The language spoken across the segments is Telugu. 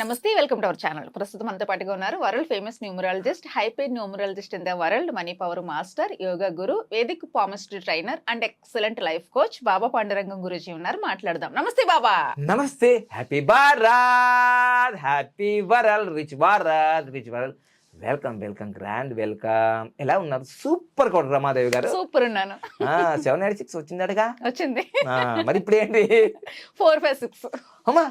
నమస్తే వెల్కమ్ టు అవర్ ఛానల్. ప్రస్తుతం అంతా పాటుగా ఉన్నారు world famous numerologist hyped numerologist in the world money power master yoga guru vedic palmistry trainer and excellent life coach Baba Pandurangam Guruji ఉన్నారు. మాట్లాడదాం. నమస్తే బాబా. నమస్తే. Happy Bharat happy world rich Bharat rich world welcome welcome grand welcome ఎలా ఉన్నారు? సూపర్ కొడు రమాదేవి గారు. సూపర్ ఉన్నాను. సెవెన్ ఎయిట్ సిక్స్ వచ్చిందటగా? వచ్చింది. మరి ఇప్పుడు ఏంటి ఫోర్ ఫైవ్ సిక్స్ అమ్మా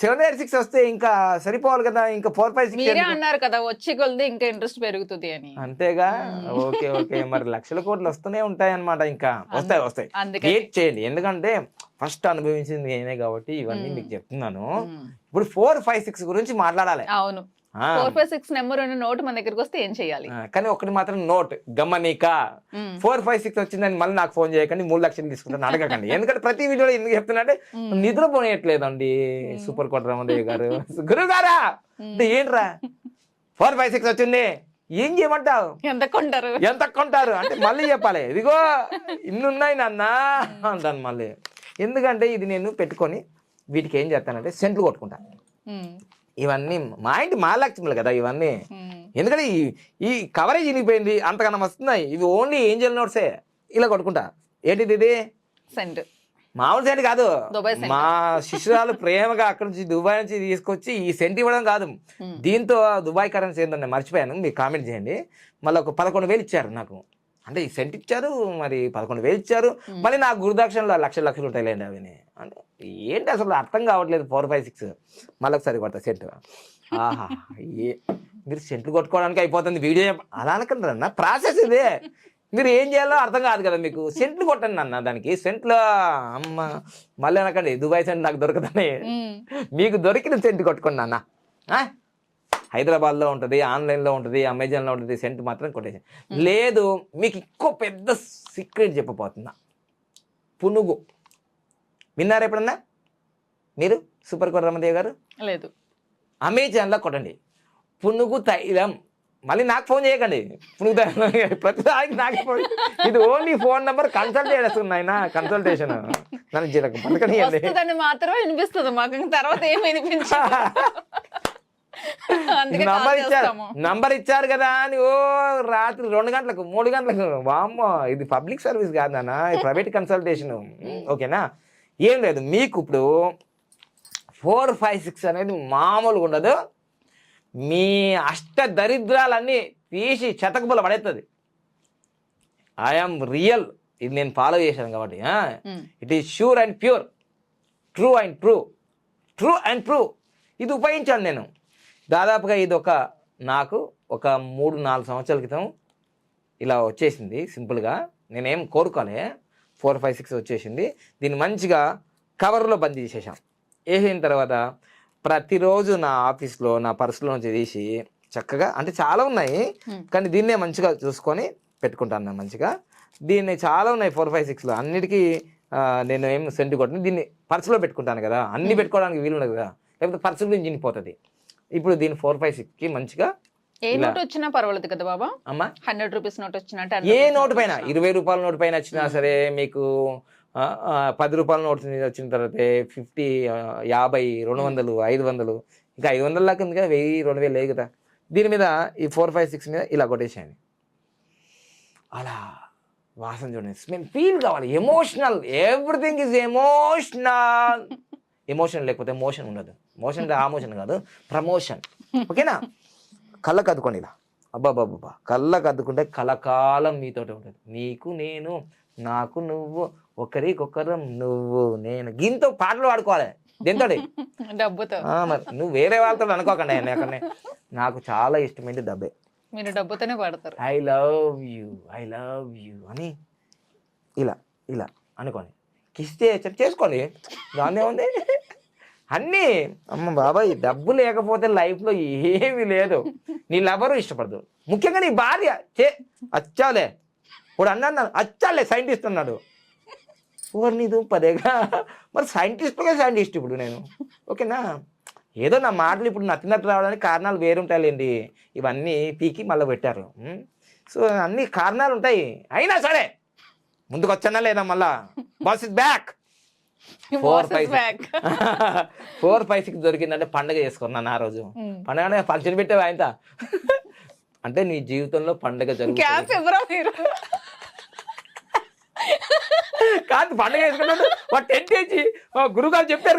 సెవెన్ ఎయిట్ సిక్స్ వస్తే ఇంకా సరిపోవాలి కదా ఇంకా ఫోర్ ఫైవ్ సిక్స్ అన్నారు కదా వచ్చి కొలిది ఇంకా ఇంట్రెస్ట్ పెరుగుతుంది అని. అంతేగా? Okay okay. మరి లక్షల కోట్లు వస్తూనే ఉంటాయి అన్నమాట ఇంకా వస్తాయి వస్తాయి. వెయిట్ చేయండి. ఎందుకంటే ఫస్ట్ అనుభవించింది నేనే కాబట్టి ఇవన్నీ మీకు చెప్తున్నాను. ఇప్పుడు ఫోర్ ఫైవ్ సిక్స్ గురించి మాట్లాడాలి. అవును. ఫోర్ ఫైవ్ సిక్స్ నెంబర్ ఉన్న నోట్ మన దగ్గరికి వస్తే ఏం చేయాలి? కానీ ఒకటి మాత్రం నోట్ గమనిక. ఫోర్ ఫైవ్ సిక్స్ వచ్చిందని మళ్ళీ నాకు ఫోన్ చేయకండి మూడు లక్షలు తీసుకుంటాను అడగకండి. ఎందుకంటే ప్రతి వీడియోలో ఎందుకు చెప్తున్నా మ్మ్. నిద్రపోనేయట్లేదండి సూపర్ కోట రామదేవి గారు. గురువు గారా అంటే ఏంట్రా? ఫోర్ ఫైవ్ సిక్స్ వచ్చింది. ఏం చేయమంటావు? ఎంత కొంటారు? ఎంత కొంటారు? అంటే మళ్ళీ చెప్పాలి. ఇదిగో ఇన్ని ఉన్నాయి నాన్న అంటాను మళ్ళీ. ఎందుకంటే ఇది నేను పెట్టుకొని వీటికి ఏం చేస్తానంటే సెంట్లు కొట్టుకుంటాను. ఇవన్నీ మా ఇంటి మహాలక్ష్ములు కదా ఇవన్నీ. ఎందుకంటే ఈ ఈ కవరేజ్ ఇనిగిపోయింది అంతకన్నా వస్తున్నాయి ఇవి ఓన్లీ ఏంజల్ నోట్సే ఇలా కొట్టుకుంటా. ఏంటిది ఇది? సెంట్. మామూలు సెంట్ కాదు. మా శిష్యురాలు ప్రేమగా అక్కడ నుంచి దుబాయ్ నుంచి తీసుకొచ్చి ఈ సెంట్ ఇవ్వడం కాదు. దీంతో దుబాయ్ కరెన్సీ ఏంటంటే మర్చిపోయాను. మీరు కామెంట్ చేయండి. మళ్ళీ ఒక పదకొండు వేలు ఇచ్చారు నాకు. అంటే ఈ సెంట్ ఇచ్చారు మరి పదకొండు వేలు ఇచ్చారు. మళ్ళీ నాకు గురుదక్షిణలో లక్షలు లక్షలు ఉంటాయిలేండి అవి. అంటే ఏంటి అసలు అర్థం కావట్లేదు ఫోర్ ఫైవ్ సిక్స్. మళ్ళీ ఒకసారి కొడతా సెంట్. ఆహా ఏ మీరు సెంట్లు కొట్టుకోవడానికి అయిపోతుంది వీడియో. అలా అనకండి ప్రాసెస్ ఇదే. మీరు ఏం చేయాలో అర్థం కాదు కదా మీకు. సెంట్లు కొట్టండి అన్న దానికి. సెంట్లో అమ్మ మళ్ళీ అనకండి దుబాయ్ సెంట్ నాకు దొరకదని. మీకు దొరికిన సెంట్ కొట్టుకోండి అన్న? హైదరాబాద్లో ఉంటుంది ఆన్లైన్లో ఉంటుంది అమెజాన్లో ఉంటుంది సెంట్ మాత్రం కొట్టేసి. లేదు మీకు ఇంకో పెద్ద సీక్రెట్ చెప్పబోతున్నా. పునుగు. విన్నారా ఎప్పుడన్నా? మీరు? సూపర్ కోట రమదేవ్ గారు? లేదు. అమెజాన్లో కొట్టండి. పునుగు తైలం. మళ్ళీ నాకు ఫోన్ చేయకండి. ప్రతిదానికి నాకు ఫోన్ ఇది ఓన్లీ ఫోన్ నెంబర్ కన్సల్ట్ చేస్తున్నాయి కన్సల్టేషన్. నన్ను జీలకు పలకనియండి. వినిపిస్తుంది మాకు తర్వాత నంబర్ ఇచ్చారు. నంబర్ ఇచ్చారు కదా అని ఓ రాత్రి రెండు గంటలకు మూడు గంటలకు. వామ్మో ఇది పబ్లిక్ సర్వీస్ కాదు నాన్న ప్రైవేట్ కన్సల్టేషన్. ఓకేనా? ఏం లేదు మీకు ఇప్పుడు ఫోర్ ఫైవ్ సిక్స్ అనేది మామూలుగా ఉండదు. మీ అష్ట దరిద్రాలన్నీ తీసి చెతకబుల పడేస్తుంది ఐఎమ్ రియల్ ఇది నేను ఫాలో చేశాను కాబట్టి. It is sure and pure true and true true and true ఇది ఉపయోగించాను నేను. దాదాపుగా ఇది ఒక నాకు ఒక మూడు నాలుగు సంవత్సరాల క్రితం ఇలా వచ్చేసింది సింపుల్గా నేనేం కోరుకోలే. ఫోర్ ఫైవ్ సిక్స్ వచ్చేసింది. దీన్ని మంచిగా కవర్లో బంద్ చేసేసాం వేసిన తర్వాత ప్రతిరోజు నా ఆఫీస్లో నా పర్సులో నుంచి తీసి చక్కగా అంటే చాలా ఉన్నాయి. కానీ దీన్నే మంచిగా చూసుకొని పెట్టుకుంటాను నేను మంచిగా. దీన్ని చాలా ఉన్నాయి ఫోర్ ఫైవ్ సిక్స్లో. అన్నిటికీ నేను ఏం సెంట్ కొట్టిన. దీన్ని పర్సులో పెట్టుకుంటాను కదా. అన్ని పెట్టుకోవడానికి వీలు ఉండదు కదా. లేకపోతే పర్సు నుంచి చినిపోతుంది ఇప్పుడు దీన్ని ఫోర్ ఫైవ్ సిక్స్కి మంచిగా ఏ. నోట్ వచ్చినా పర్వాలేదు కదా బాబా? అమ్మా. హండ్రెడ్ రూపీస్ నోట్ వచ్చినా ఏ నోటు పైన? ఇరవై రూపాయల నోటు పైన వచ్చినా సరే మీకు పది రూపాయల నోటు మీద వచ్చిన తర్వాత ఫిఫ్టీ యాభై రెండు వందలు ఐదు వందలు ఇంకా ఐదు వందల దాకా ఉంది కదా వెయ్యి రెండు వేలు లేదు కదా. దీని మీద ఈ ఫోర్ ఫైవ్ సిక్స్ మీద ఇలా కొట్టేసేయండి. అలా వాసన చూడండి. స్మెల్ ఫీల్ కావాలి. Emotional everything is emotional emotion లేకపోతే మోషన్ ఉండదు. మోషన్ అంటే ఆ మోషన్ కాదు ప్రమోషన్ ఓకేనా? కళ్ళకు అద్దుకోండి ఇలా. అబ్బాబాబ్బా కళ్ళకు అద్దుకుంటే కలకాలం మీతోటి ఉంటుంది. నీకు నేను నాకు నువ్వు ఒకరికొకరం నువ్వు నేను. గింతో పాటలు పాడుకోవాలి. దీంతో డబ్బుతో. మరి నువ్వు వేరే వాళ్ళతో అనుకోకండి ఆయన అక్కడనే నాకు చాలా ఇష్టమైంది డబ్బే. మీరు డబ్బుతోనే పడతారు. I love you I love you అని ఇలా ఇలా అనుకోండి. కిస్ చేసుకోండి. దాన్ని ఉంది అన్నీ. అమ్మ బాబాయ్ డబ్బు లేకపోతే లైఫ్లో ఏమీ లేదు. నీ లవరు ఇష్టపడదు. ముఖ్యంగా నీ భార్య. చే అచ్చాలే. ఇప్పుడు అన్నాను అచ్చాలే సైంటిస్ట్ అన్నాడు. నీ దుంపదేగా మరి సైంటిస్ట్గా సైంటిస్ట్ ఇప్పుడు నేను. ఓకేనా? ఏదో నా మాటలు ఇప్పుడు నచ్చినట్టు రావడానికి కారణాలు వేరుంటాయిలేండి. ఇవన్నీ పీకి మళ్ళీ పెట్టారు? సో అన్ని కారణాలు ఉంటాయి అయినా సరే ముందుకు వచ్చానా లేదా మళ్ళా? Boss is back four five. Four five six దొరికిందంటే పండగ చేసుకున్నాను ఆ రోజు. పండగ ఫంక్షన్ పెట్టావు ఆయనతో అంటే నీ జీవితంలో పండగ జరుగుతుంది. కాదు పండగ వేసుకున్నాడు వాడు టెంట్ వేసి గురుగారు చెప్పారు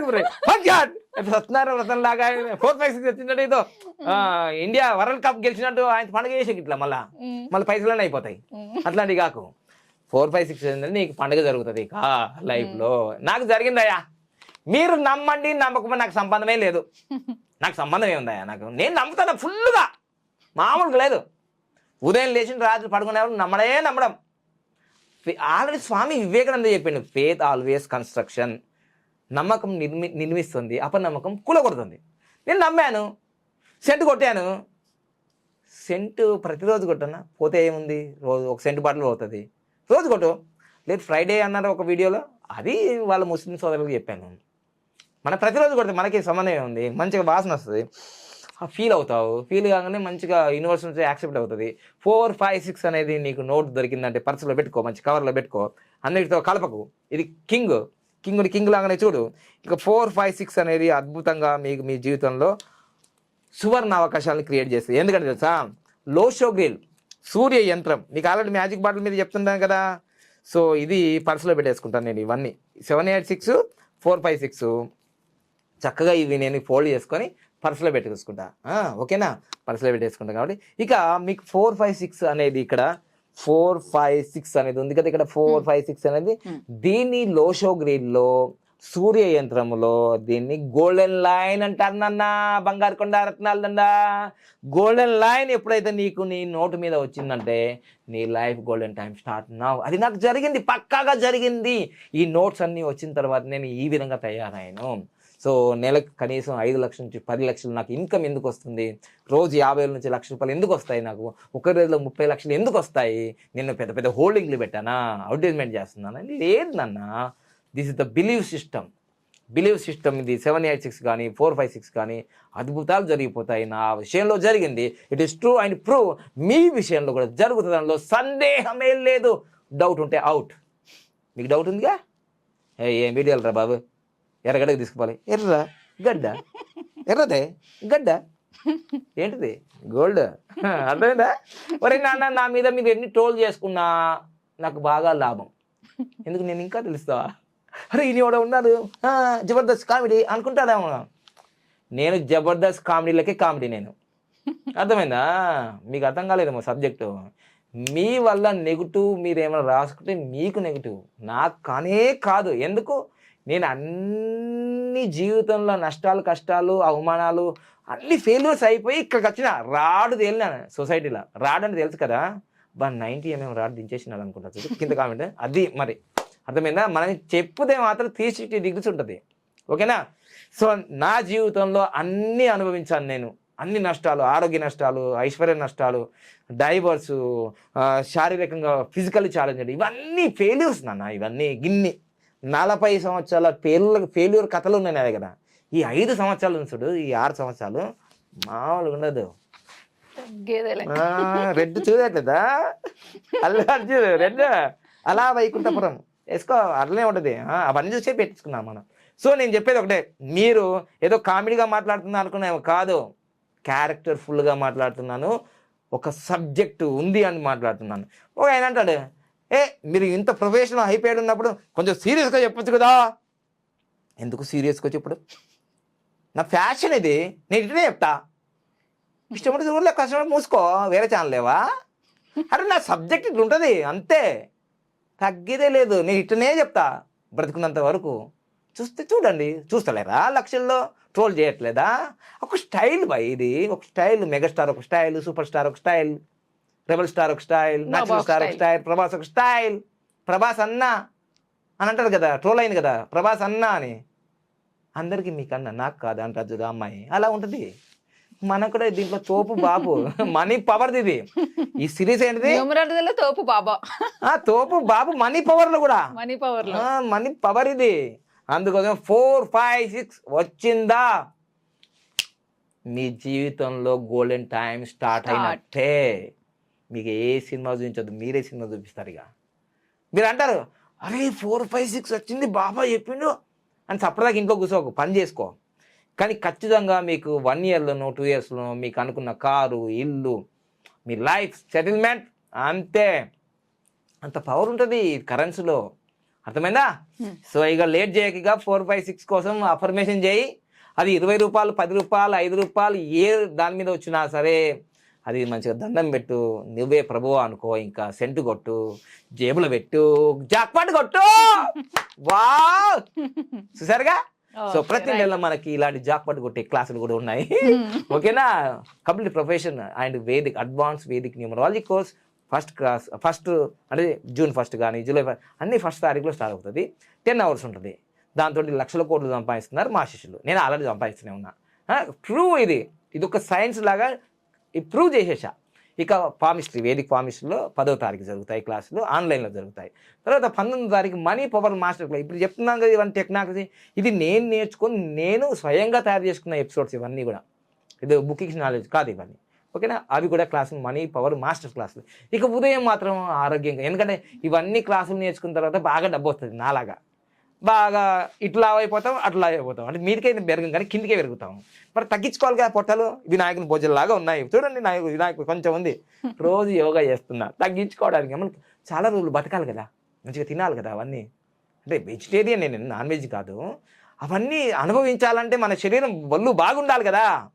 ఫంక్షన్ సత్యనారాయణ వ్రతం లాగా ఫోర్ ఫైవ్ సిక్స్ వచ్చినట్టు ఏదో ఇండియా వరల్డ్ కప్ గెలిచినట్టు ఆయన పండగ చేసి ఇట్లా మళ్ళా. మళ్ళీ పైసలన్నీ అయిపోతాయి. అట్లాంటివి కాకు. ఫోర్ ఫైవ్ సిక్స్ ఏంటంటే నీకు పండుగ జరుగుతుంది ఇక లైఫ్లో. నాకు జరిగిందయ్యా. మీరు నమ్మండి నమ్మకం నాకు సంబంధమే లేదు. నాకు సంబంధం ఏముందయ్యా నాకు. నేను నమ్ముతాను ఫుల్గా మామూలుగా లేదు. ఉదయం లేచిన రాత్రి పడుకునేవాళ్ళు నమ్మడే నమ్మడం. ఆల్రెడీ స్వామి వివేకానంద చెప్పిండు ఫేత్ ఆల్వేస్ కన్స్ట్రక్షన్ నమ్మకం నిర్మి నిర్మిస్తుంది అపనమ్మకం కూలగొడుతుంది. నేను నమ్మాను సెంటు కొట్టాను. సెంటు ప్రతిరోజు కొట్టనా? పోతే ఏముంది? రోజు ఒక సెంటు బాటిల్ పోతుంది. రోజు కొట్టు. లేదు ఫ్రైడే అన్నారు ఒక వీడియోలో. అది వాళ్ళ ముస్లిం సోదరులకు చెప్పాను. మన ప్రతిరోజు కొడితే మనకి సమన్వయం ఏముంది? మంచిగా వాసన వస్తుంది. ఫీల్ అవుతావు. ఫీల్ కాగానే మంచిగా యూనివర్స్ నుంచి యాక్సెప్ట్ అవుతుంది. ఫోర్ ఫైవ్ సిక్స్ అనేది నీకు నోట్ దొరికిందంటే పర్సులో పెట్టుకో మంచి కవర్లో పెట్టుకో. అన్నిటితో కలపకు. ఇది కింగ్ కింగ్ కింగ్ లాగానే చూడు. ఇక ఫోర్ ఫైవ్ సిక్స్ అనేది అద్భుతంగా మీకు మీ జీవితంలో సువర్ణ అవకాశాలను క్రియేట్ చేస్తుంది. ఎందుకంటే తెలుసా? లోషోగ్రిల్ సూర్య యంత్రం. మీకు ఆల్రెడీ మ్యాజిక్ బాటిల్ మీద చెప్తున్నాను కదా. సో ఇది పర్సులో పెట్టేసుకుంటాను నేను ఇవన్నీ. Seven eight six four five six చక్కగా ఇవి నేను ఫోల్డ్ చేసుకొని పర్సులో పెట్టేసుకుంటా ఆ, ఓకేనా? పర్సులో పెట్టేసుకుంటా కాబట్టి. ఇక మీకు ఫోర్ ఫైవ్ సిక్స్ అనేది ఇక్కడ ఫోర్ ఫైవ్ సిక్స్ అనేది ఉంది కదా ఇక్కడ ఫోర్ ఫైవ్ సిక్స్ అనేది Hmm. దీన్ని లోషో గ్రీన్లో సూర్య యంత్రములో దీన్ని గోల్డెన్ లైన్ అంటారు నాన్న బంగారు కొండ రత్నాలండా గోల్డెన్ లైన్ ఎప్పుడైతే నీకు నీ నోటు మీద వచ్చిందంటే నీ లైఫ్ గోల్డెన్ టైం స్టార్ట్ నా. అది నాకు జరిగింది పక్కాగా జరిగింది. ఈ నోట్స్ అన్నీ వచ్చిన తర్వాత నేను ఈ విధంగా తయారయ్యాను సో నెలకు కనీసం ఐదు లక్షల నుంచి పది లక్షలు నాకు ఇన్కమ్ ఎందుకు వస్తుంది? రోజు యాభై వేల నుంచి లక్ష రూపాయలు ఎందుకు వస్తాయి నాకు? ఒక రోజులో ముప్పై లక్షలు ఎందుకు వస్తాయి? నేను పెద్ద పెద్ద హోల్డింగ్లు పెట్టానా? అడ్వర్టైజ్మెంట్ చేస్తున్నానా? లేదు నాన్న. This is the believe system believe system ఇది సెవెన్ ఎయిట్ సిక్స్ కానీ ఫోర్ ఫైవ్ సిక్స్ కానీ అద్భుతాలు జరిగిపోతాయి నా విషయంలో జరిగింది. It is true and prove మీ విషయంలో కూడా జరుగుతుంది దానిలో సందేహమే లేదు. డౌట్ ఉంటే అవుట్ మీకు డౌట్ ఉందిగా? ఏ ఏం వీడియోలు రా బాబు? ఎర్రగడ్డకి తీసుకుపోవాలి ఎర్ర గడ్డ. ఎర్రదే గడ్డ. ఏంటిది? గోల్డ్. అర్థమైందా? ఒరే నాన్న నా మీద మీరు ఎన్ని ట్రోల్ చేసుకున్నా నాకు బాగా లాభం. ఎందుకు నేను ఇంకా తెలుస్తావా? అరే ఈయన ఎవడో ఉన్నాడు. జబర్దస్త్ కామెడీ అనుకుంటారేమో నేను జబర్దస్త్ కామెడీలకే కామెడీ నేను. అర్థమైందా? మీకు అర్థం కాలేదేమో సబ్జెక్టు. మీ వల్ల నెగిటివ్ మీరు ఏమైనా రాసుకుంటే మీకు నెగిటివ్. నాకు కానే కాదు. ఎందుకు? నేను అన్ని జీవితంలో నష్టాలు కష్టాలు అవమానాలు అన్ని ఫెయిల్యూర్స్ అయిపోయి ఇక్కడికి వచ్చిన రాడు తేలినా సొసైటీలో రాడు అని తెలుసు కదా? బా నైంటీ ఎంఎం రాడు దించేసినాడు అనుకుంటా కింద కామెంట్ అది మరి అర్థమైందా? మనం చెప్పుదే మాత్రం త్రీ సిక్స్టీ డిగ్రీస్ ఉంటుంది. ఓకేనా? సో నా జీవితంలో అన్నీ అనుభవించాను నేను. అన్ని నష్టాలు ఆరోగ్య నష్టాలు ఐశ్వర్య నష్టాలు డైవర్స్ శారీరకంగా ఫిజికల్ ఛాలెంజ్ ఇవన్నీ ఫెయిల్యూర్స్ నాన్న. ఇవన్నీ గిన్ని. నలభై సంవత్సరాల ఫెయిల్యూర్ ఫెయిల్యూర్ కథలు ఉన్నాయి నా దగ్గర. ఈ ఐదు సంవత్సరాలు చూడు ఈ ఆరు సంవత్సరాలు మామూలుగా ఉండదు. రెడ్ చూడట్లేదా? అల్లు అర్జున్ రెడ్. అలా వైకుంఠపురం. వేసుకో అట్లనే ఉంటుంది. అవన్నీ చూసే పెట్టించుకున్నాం మనం. సో నేను చెప్పేది ఒకటే. మీరు ఏదో కామెడీగా మాట్లాడుతున్నా అనుకున్నాము కాదు. క్యారెక్టర్ ఫుల్గా మాట్లాడుతున్నాను. ఒక సబ్జెక్ట్ ఉంది అని మాట్లాడుతున్నాను. ఒక ఆయన అంటాడు ఏ మీరు ఇంత ప్రొఫెషనల్ అయిపోయాడు ఉన్నప్పుడు కొంచెం సీరియస్గా చెప్పొచ్చు కదా. ఎందుకు సీరియస్గా చెప్పుడు? నా ఫ్యాషన్ ఇది. నేను ఇటునే చెప్తా. ఇష్టపడి ఊర్లో కష్టపడి మూసుకో. వేరే ఛానల్ లేవా? అరే నా సబ్జెక్ట్ ఇట్లా ఉంటుంది. అంతే. తగ్గేదే లేదు. నేను ఇట్టనే చెప్తా. బ్రతుకున్నంత వరకు. చూస్తే చూడండి. చూస్తలేరా లక్షల్లో? ట్రోల్ చేయట్లేదా? ఒక స్టైల్ బై ఇది. ఒక స్టైల్ మెగాస్టార్ ఒక స్టైల్ సూపర్ స్టార్ ఒక స్టైల్ రెబల్ స్టార్ ఒక స్టైల్ నేచురల్ ఒక స్టార్ ఒక. స్టైల్ ప్రభాస్ ఒక స్టైల్ ప్రభాస్ అన్న అని అంటారు కదా ట్రోల్ అయింది కదా ప్రభాస్ అన్న అని. అందరికీ మీకన్నా నాకు కాదు అంటారు చూడు అమ్మాయి. అలా ఉంటుంది. మనం కూడా దీంట్లో తోపు బాబు. మనీ పవర్ది ఇది. ఈ సిరీస్ ఏంటిది? తోపు బాబా. ఆ తోపు బాబు మనీ పవర్లో కూడా. మనీ పవర్లో. మనీ పవర్ ఇది. అందుకోసం ఫోర్ ఫైవ్ సిక్స్ వచ్చిందా? మీ జీవితంలో గోల్డెన్ టైం స్టార్ట్. అయినట్టే. మీకు ఏ సినిమా చూపించదు మీరే సినిమా చూపిస్తారు ఇక. మీరు అంటారు అరే ఫోర్ ఫైవ్ సిక్స్ వచ్చింది బాబా చెప్పిండు అని సపరేట్గా ఇంట్లో కూర్చోకు పని చేసుకో. కానీ ఖచ్చితంగా మీకు వన్ ఇయర్లోనో టూ ఇయర్స్లోనో మీకు అనుకున్న కారు ఇల్లు మీ లైఫ్ సెటిల్మెంట్ అంతే. అంత పవర్ ఉంటుంది కరెన్సీలో అర్థమైందా? Hmm. సో ఇక లేట్ చేయక ఇక ఫోర్ ఫైవ్ సిక్స్ కోసం అఫర్మేషన్ చేయి. అది ఇరవై రూపాయలు పది రూపాయలు ఐదు రూపాయలు ఏ దాని మీద వచ్చినా సరే అది మంచిగా దండం పెట్టు. నువ్వే ప్రభువా అనుకో ఇంకా సెంటు కొట్టు. జేబులో పెట్టు. జాక్పాట్ కొట్టు! వా చూసారుగా? సో ప్రతి. నెల మనకి ఇలాంటి జాక్పాట్ కొట్టే క్లాసులు కూడా ఉన్నాయి. ఓకేనా? Complete profession and vedic advance vedic numerology course. First class first అంటే జూన్ ఫస్ట్ కానీ జూలై ఫస్ట్ అన్ని ఫస్ట్ తారీఖులో స్టార్ట్ అవుతుంది. టెన్ అవర్స్ ఉంటుంది. దాంతో లక్షల కోట్లు సంపాదిస్తున్నారు మా శిష్యులు. నేను ఆల్రెడీ సంపాదిస్తూనే ఉన్నా. ప్రూవ్ ఇది ఇది. ఒక సైన్స్ లాగా ప్రూవ్ చేసేసా. ఇక పామిస్ట్రీ వేదిక పామిస్ట్రీలో పదో తారీఖు జరుగుతాయి క్లాసులు ఆన్లైన్లో జరుగుతాయి. తర్వాత పంతొమ్మిది తారీఖు మనీ పవర్ మాస్టర్ క్లాస్ ఇప్పుడు చెప్తున్నాం కదా ఇవన్నీ టెక్నాలజీ ఇది నేను నేర్చుకొని నేను స్వయంగా తయారు చేసుకున్న ఎపిసోడ్స్ ఇవన్నీ కూడా. ఇది బుకింగ్స్ నాలెడ్జ్ కాదు ఇవన్నీ. ఓకేనా? అవి కూడా క్లాసులు మనీ పవర్ మాస్టర్ క్లాసులు. ఇక ఉదయం మాత్రం ఆరోగ్యంగా ఎందుకంటే ఇవన్నీ క్లాసులు నేర్చుకున్న తర్వాత బాగా డబ్బు వస్తుంది నాలాగా. బాగా ఇట్లా అయిపోతాం అట్లా అయిపోతాం. అంటే మీదకైతే పెరగం కానీ కిందికే పెరుగుతాం. మరి తగ్గించుకోవాలి కదా పొట్టలు? వినాయకుని భోజనలాగా ఉన్నాయి. చూడండి నాయకు వినాయకుడు కొంచెం ఉంది. రోజు యోగా చేస్తున్నా. తగ్గించుకోవడానికి మనకి చాలా రోజులు బతకాలి కదా. మంచిగా తినాలి కదా అవన్నీ. అంటే వెజిటేరియన్ నేను నాన్ వెజ్ కాదు. అవన్నీ అనుభవించాలంటే మన శరీరం బళ్ళు బాగుండాలి కదా.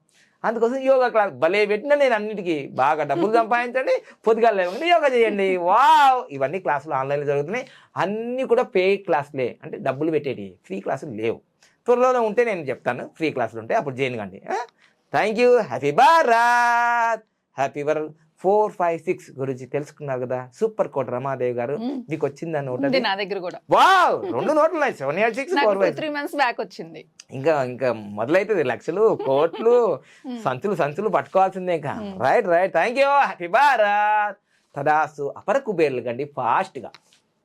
అందుకోసం యోగా క్లాస్ భలే పెట్టిన నేను అన్నిటికీ బాగా డబ్బులు సంపాదించండి పొద్దుగా లేవగానే యోగా చేయండి. వావ్! ఇవన్నీ క్లాసులు ఆన్లైన్లో జరుగుతున్నాయి. అన్నీ కూడా పే క్లాసులే. అంటే డబ్బులు పెట్టేటి ఫ్రీ క్లాసులు లేవు. త్వరలో ఉంటే నేను చెప్తాను. ఫ్రీ క్లాసులు ఉంటే అప్పుడు చేయను కండి. Thank you happy Bharat happy world four five six గురించి తెలుసుకున్నారు కదా. సూపర్ కోట రమాదేవి గారు. మీకు వచ్చిందని ఉంది ఒకటి నా దగ్గర కూడా. వావ్! రెండు నోట్లు seven eight six four five three months back వచ్చింది. ఇంకా ఇంకా మొదలైతుంది. లక్షలు కోట్లు. సంచులు సంచులు పట్టుకోవాల్సిందే ఇంకా. Right right thank you happy Bharat తదాసు అపర కుబేర్లు కండి ఫాస్ట్గా